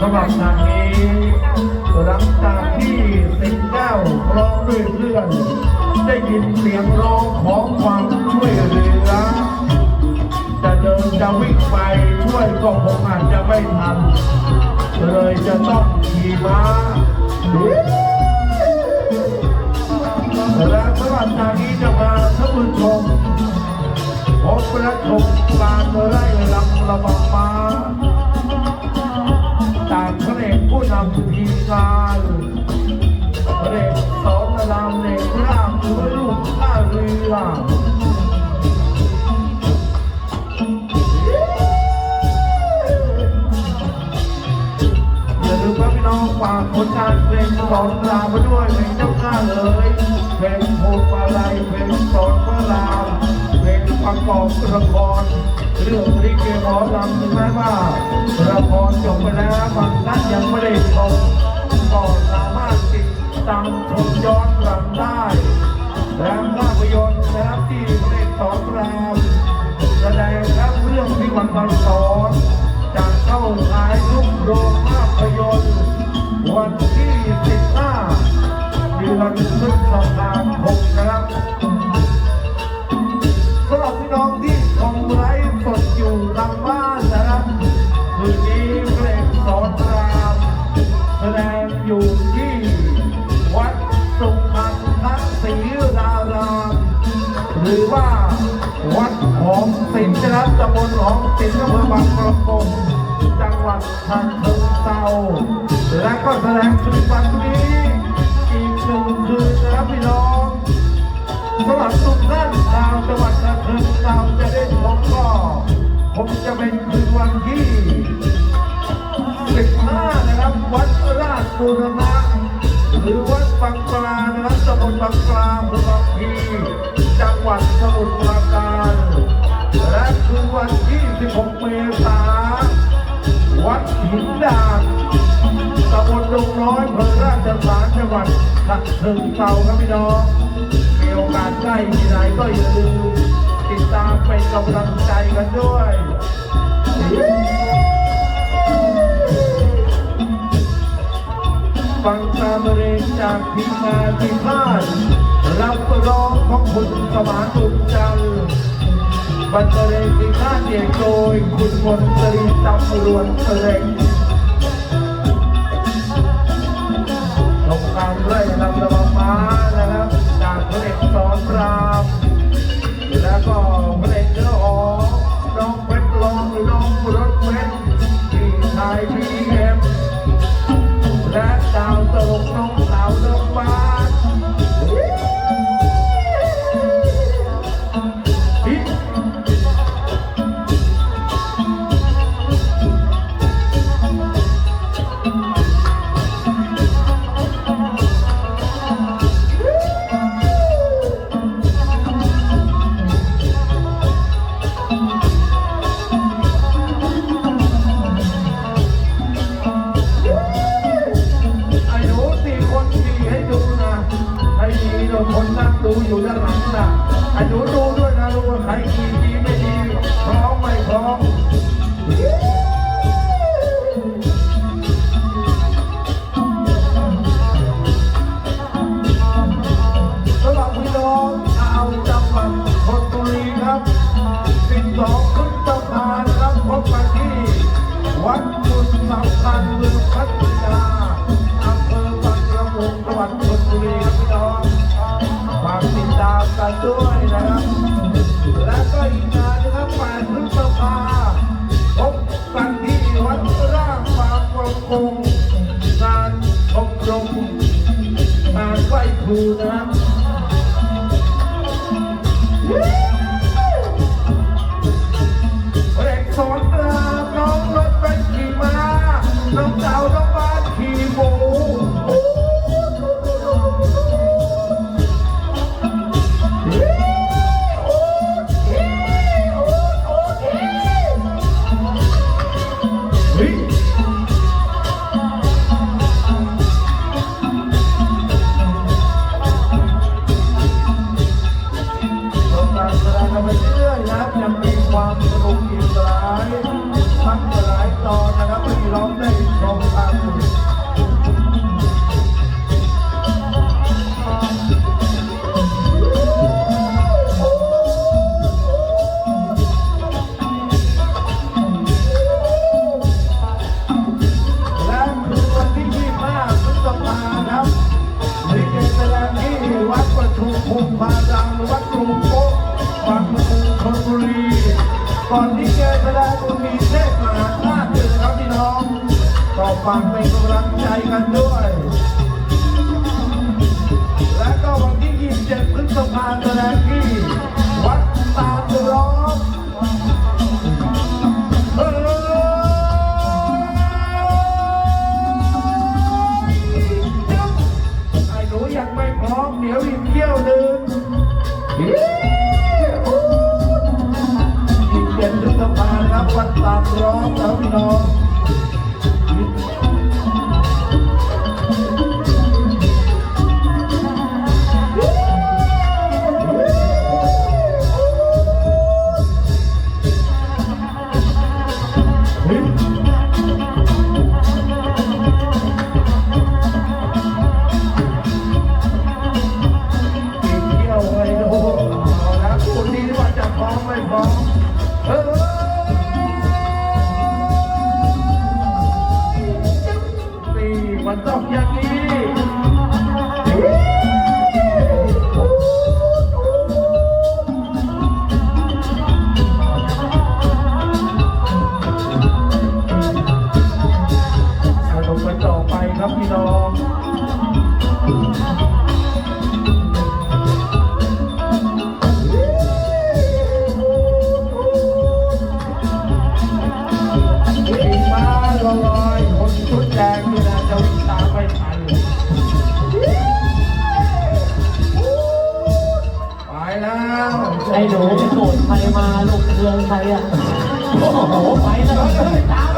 สำหรับทางนี้หลังจากที่สิงแก้วร้องด้วยเพื่อน ได้ยินเสียงร้องของความช่วยเหลือจะเดินจะวิ่งไปช่วยก็คงอาจจะไม่ทันเลยจะต้องขี่ม้า พบและชมการไล่ลำระบำมาจากพระเอกผู้นำทีมงานพระเอกสอนรามเอกร่างหรือลูกท่าเรือย่าลืมครับพี่น้องฝากผลงานเพลงสอนรามาด้วยเพลงเจ้าข้าเลยเพลงโพปาลัยเพลงสอนพระรามเพลง ประกอบละครเรื่องลิเกหมอลำถึงแม้ว่าละครจบไปแล้วบางท่านยังไม่ได้ชมก็สามารถติดตามชมย้อนหลังได้และภาพยนตร์นะครับที่เพลงสอนรามแสดงครับเรื่องที่วันบันสอนจะเข้าฉายทุกโรงภาพ งสอนรามแสดงอยู่ที่วัดสุขันทศรีรารามหรือว่าวัดหอมสินนะครับตำบลหอมสินอำเภอบางประกงจังหวัดฉะเชิงเทราและก็แสดงคืนวันนี้อีกหนึ่งคืนนะครับพี่น้องสำหรับทุกท่านชาวจังหวัดฉะเชิงเทราจะได้ชมก็คงจะเป็นคืนวันที่ วัดราชบูรณะหรือวัดบางปลานะครับตำบลบางปลาอำเภอบางพีจังหวัดสมุทรปราการและคือวันที่16เมษายนวัดหินดานตำบลดงน้อยอำเภอราชสารจังหวัดฉะเชิงเทราครับพี่น้องมีโอกาสใกล้ที่ไหนก็อย่าลืมติดตามเป็นกำลังใจ จากทีมงานที่พลาดรับรองของคุณสมานตุนจังบรรเลงที่พลาดเอกโดยคุณมนตรีตำรวจเสลงชมการไล่ลำระบำมานะครับจากพระเอกสอนรามแล้วก็ นั่งดูอยู่ด้านหลังนะไางประกงงานอบรมงานไหว้ครูนะครับ ประกงชลบุรี ก่อนที่แกแสดงจะมีเทศมหาชาติด้วยครับพี่น้องก็ฟังเป็นกำลังใจกันด้วย และก็วันที่ 27 พฤษภาคมแสดงที่ วัดตาดร้องไอ้หนูยังไม่พร้อมเดี๋ยวอีกเที่ยวหนึ่ง ไม่ทันไปแล้วไอ้หนูไปโกรธใครมาลูกเรืองใครอะ โอ้โห ไปแล้วเฮ้ยตาม